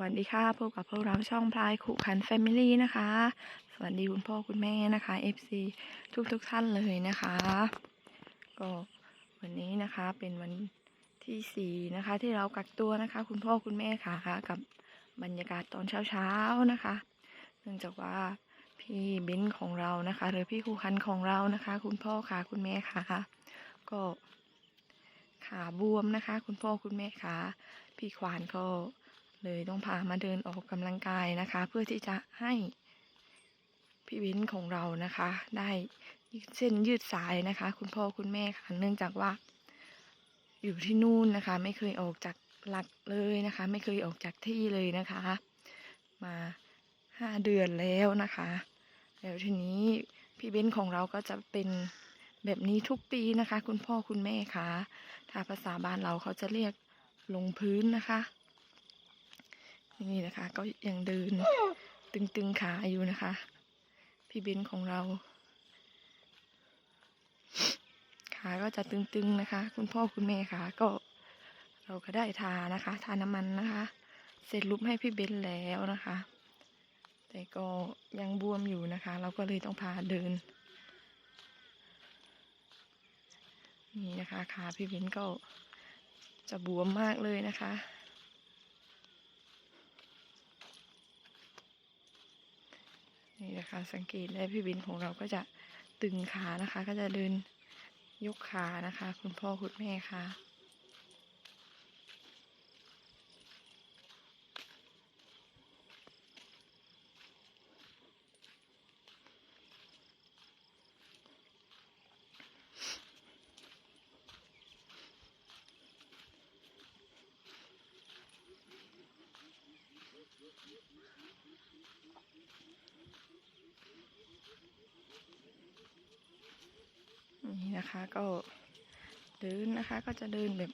วัสดีค่ะพบกับพวกเราช่องพลายขุขันแฟมิลี่นะคะ สวัสดีคุณพ่อคุณแม่นะคะ FC ทุกทุกท่านเลยนะคะ ก็วันนี้นะคะเป็นวันที่สี่นะคะ ที่เรากักตัวนะคะ คุณพ่อคุณแม่ค่ะกับบรรยากาศตอนเช้าๆนะคะ เนื่องจากว่าพี่เบ้นของเรานะคะ หรือพี่ครูคันของเรานะคะ คุณพ่อค่ะคุณแม่ค่ะ ก็ขาบวมนะคะ คุณพ่อคุณแม่ค่ะพี่ควานก็ เลยต้องพามาเดินออกกำลังกายนะคะ เพื่อที่จะให้พี่เบ้นของเรานะคะ ได้เส้นยืดสายนะคะ คุณพ่อคุณแม่ค่ะเนื่องจากว่า อยู่ที่นู่นนะคะ ไม่เคยออกจากหลักเลยนะคะ ไม่เคยออกจากที่เลยนะคะ มาห้าเดือนแล้วนะคะ แล้วทีนี้พี่เบ้นของเราก็จะเป็นแบบนี้ทุกปีนะคะ คุณพ่อคุณแม่คะถ้าภาษาบ้านเราเขาจะเรียกลงพื้นนะคะ นี่นะคะ ก็ยังเดินตึงๆขาอยู่นะคะ พี่เบนของเรา ขาก็จะตึงๆนะคะ คุณพ่อคุณแม่ค่ะก็ เราก็ได้ทานะคะทาน้ำมันนะคะ เสร็จรูปให้พี่เบนแล้วนะคะ แต่ก็ยังบวมอยู่นะคะ เราก็เลยต้องพาเดิน นี่นะคะขาพี่เบนก็จะบวมมากเลยนะคะ นี่นะคะ สังเกตได้พี่บินของเราก็จะตึงขานะคะ ก็จะเดินยกขานะคะ คุณพ่อคุณแม่ค่ะ นะคะ ก็เดินนะคะก็จะเดินแบบ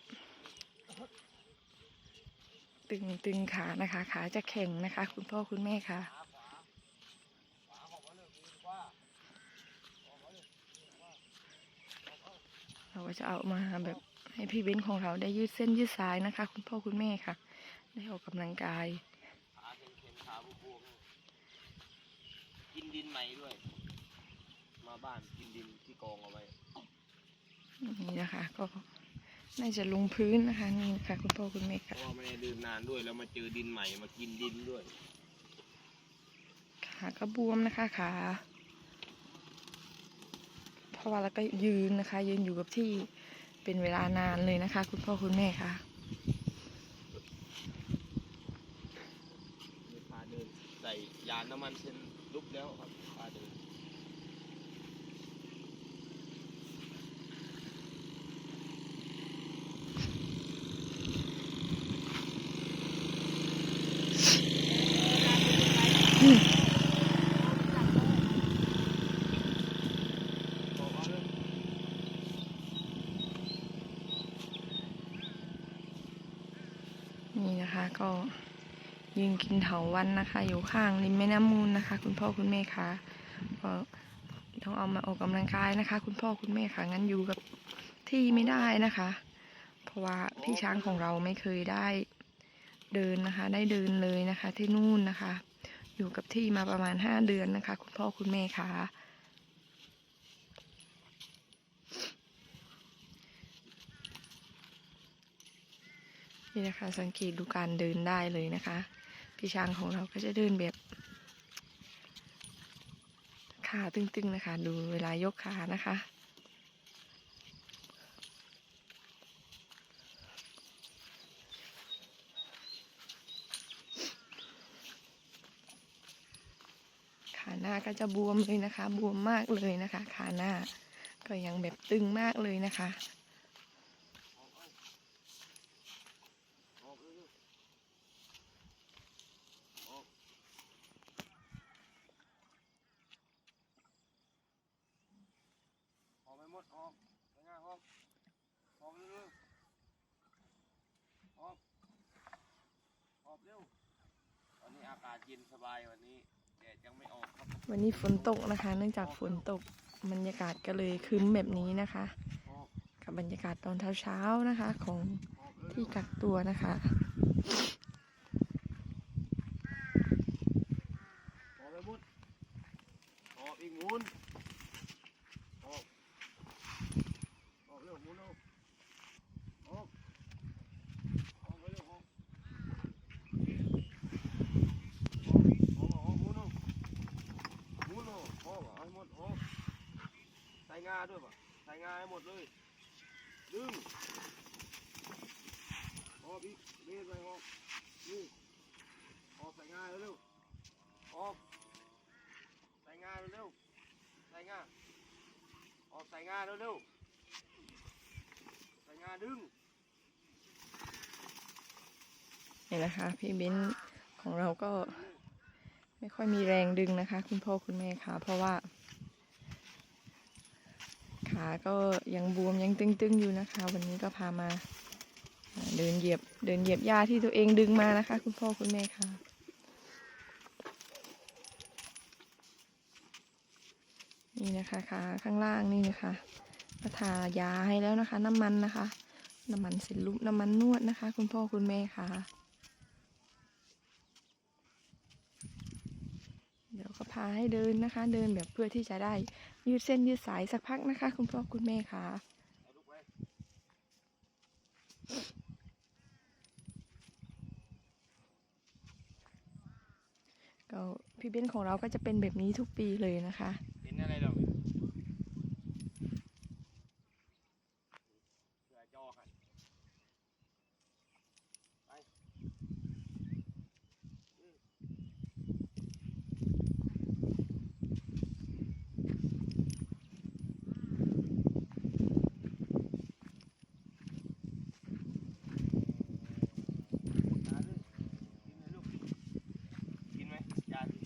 ตึงตึงขานะคะ ขาจะแข็งนะคะ คุณพ่อคุณแม่ค่ะเราก็จะเอามาแบบให้พี่เบ้นของเราได้ยืดเส้นยืดสายนะคะ คุณพ่อคุณแม่ค่ะ ได้ออกกำลังกายขาเข็นๆขาบวมๆกินดินใหม่ด้วย มาบ้านกินดินที่กองเอาไว้ นี่นะคะ ก็น่าจะลงพื้นนะคะ นี่ค่ะคุณพ่อคุณแม่เพค่ะราะว่าไม่ได้ดื่มนานด้วยแล้วมาเจอดินใหม่มากินดินด้วยขาก็บวมนะคะขาเพราะว่าเราก็ยืนนะคะ ยืนอยู่กับที่เป็นเวลานานเลยนะคะ คุณพ่อคุณแม่ค่ะมีพาเดินใส่ยาน้ำมันเส้นลุกแล้วครับพาเดิน นี่นะคะ ก็ยืนกินเถาวันนะคะ อยู่ข้างริมแม่น้ำมูลนะคะ คุณพ่อคุณแม่คะก็ต้องเอามาออกกำลังกายนะคะ คุณพ่อคุณแม่คะงั้นอยู่กับที่ไม่ได้นะคะ เพราะว่าพี่ช้างของเราไม่เคยได้เดินนะคะ ได้เดินเลยนะคะ ที่นู่นนะคะ อยู่กับที่มาประมาณห้าเดือนนะคะ คุณพ่อคุณแม่ค่ะ นี่นะคะ สังเกตดูการเดินได้เลยนะคะ พี่ช้างของเราก็จะเดินแบบขาตึงๆนะคะ ดูเวลายกขานะคะขาหน้าก็จะบวมเลยนะคะ บวมมากเลยนะคะ ขาหน้าก็ยังแบบตึงมากเลยนะคะ ศเย็นสบายวันนี้แดดยังไม่ออกวันนี้ฝนตกนะคะ เนื่องจากฝนตกบรรยากาศก็เลยครึ้มแบบนี้นะคะ กับบรรยากาศตอนเช้าๆนะคะ ของที่กักตัวนะคะออกไปมุดออกอีกมุนาให้หมดเลยดึงออกอีกเบนไปออกนี่ออกใส่งาเร็วออกใส่งาเร็วใส่งาออกใส่งาเร็วใส่งาดึงนี่นะคะพี่เบ้นของเราก็ไม่ค่อยมีแรงดึงนะคะ คุณพ่อคุณแม่ค่ะ เพราะว่า ขาก็ยังบวมยังตึงๆอยู่นะคะ วันนี้ก็พามาเดินเหยียบเดินเหยียบหญ้าที่ตัวเองดึงมานะคะ คุณพ่อคุณแม่ค่ะนี่นะคะขาข้างล่างนี่นะคะก็ทายาให้แล้วนะคะ น้ำมันนะคะ น้ำมันเสร็จลุปน้ำมันนวดนะคะ คุณพ่อคุณแม่ค่ะ เดี๋ยวก็พาให้เดินนะคะ เดินแบบเพื่อที่จะได้ยืดเส้นยืดสายสักพักนะคะ คุณพ่อคุณแม่ค่ะก็พี่เบ้นของเราก็จะเป็นแบบนี้ทุกปีเลยนะคะเห็นอะไรหรอกเสือจอกันไปอืมจานเลยกินเลยลูก กินไหมจานดิ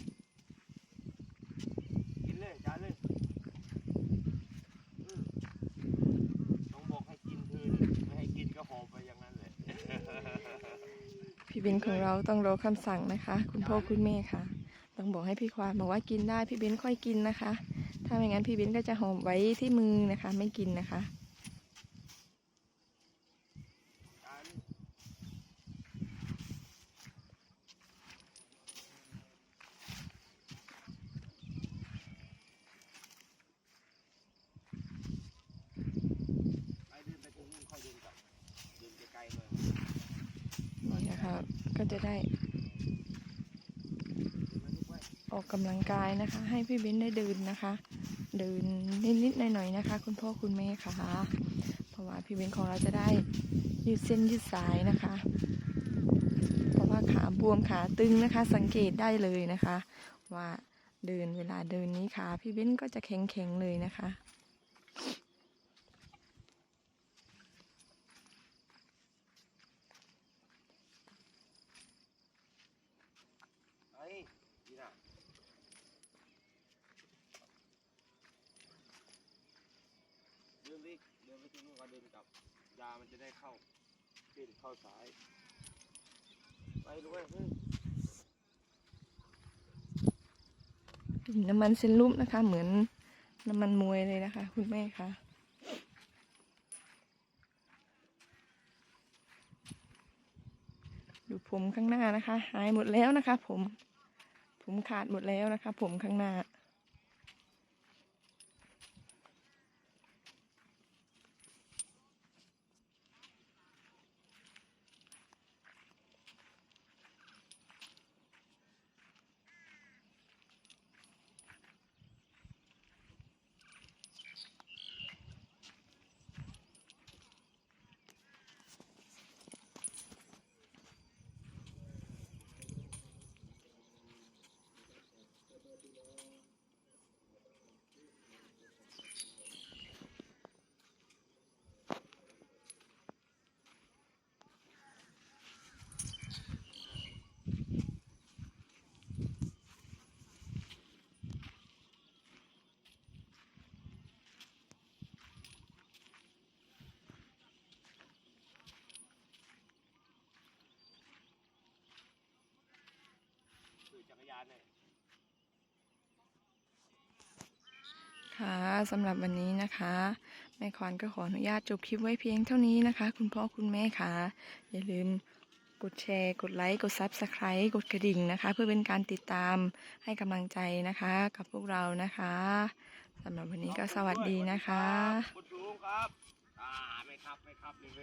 กินเลยจานเลย อืมต้องบอกให้กินคือไม่ให้กินก็หอบไปอย่างนั้นเลย พี่เบ้นของเราต้องรอคำสั่งนะคะ คุณพ่อคุณแม่ค่ะ ต้องบอกให้พี่ควานบอกว่ากินได้พี่เบ้นค่อยกินนะคะ ถ้าไม่งั้นพี่เบ้นก็จะหอมไว้ที่มือนะคะ ไม่กินนะคะ จานไปเดินไปตรงนู้นค่อยเดินกลับเดินไกลๆหน่อย นี่นะคะก็จะได้ออกกำลังกายนะคะ ให้พี่เบ้นได้เดินนะคะ เดินนิดๆหน่อยๆนะคะ คุณพ่อคุณแม่ค่ะเพราะว่าพี่เบ้นของเราจะได้ยืดเส้นยืดสายนะคะ เพราะว่าขาบวมขาตึงนะคะ สังเกตได้เลยนะคะ ว่าเดินเวลาเดินนี้ขาพี่เบ้นก็จะแข็งๆเลยนะคะ ไอ้ดีน่ะเดินไป อีกเดินไปตรงนู้นก็เดินกลับยามันจะได้เข้าเส้นเข้าสาย ไปลูว้เฮ้ยน้ำมันเซนลุ่มนะคะ เหมือนน้ำมันมวยเลยนะคะ คุณแม่คะดูผมข้างหน้านะคะ หายหมดแล้วนะคะ ผม ผมขาดหมดแล้วนะคะ ผมข้างหน้า คะสำหรับวันนี้นะคะแม่ขวัญก็ขออนุญาตจบคลิปไว้เพียงเท่านี้นะคะ คุณพ่อคุณแม่คะอย่าลืมกดแชร์ กดไลค์ กด Subscribe กดกระดิ่งนะคะ เพื่อเป็นการติดตามให้กำลังใจนะคะ กับพวกเรานะคะสำหรับวันนี้ก็สวัสดีนะคะ คุณสูงครับ อ่า ไม่ครับ ไม่ครับ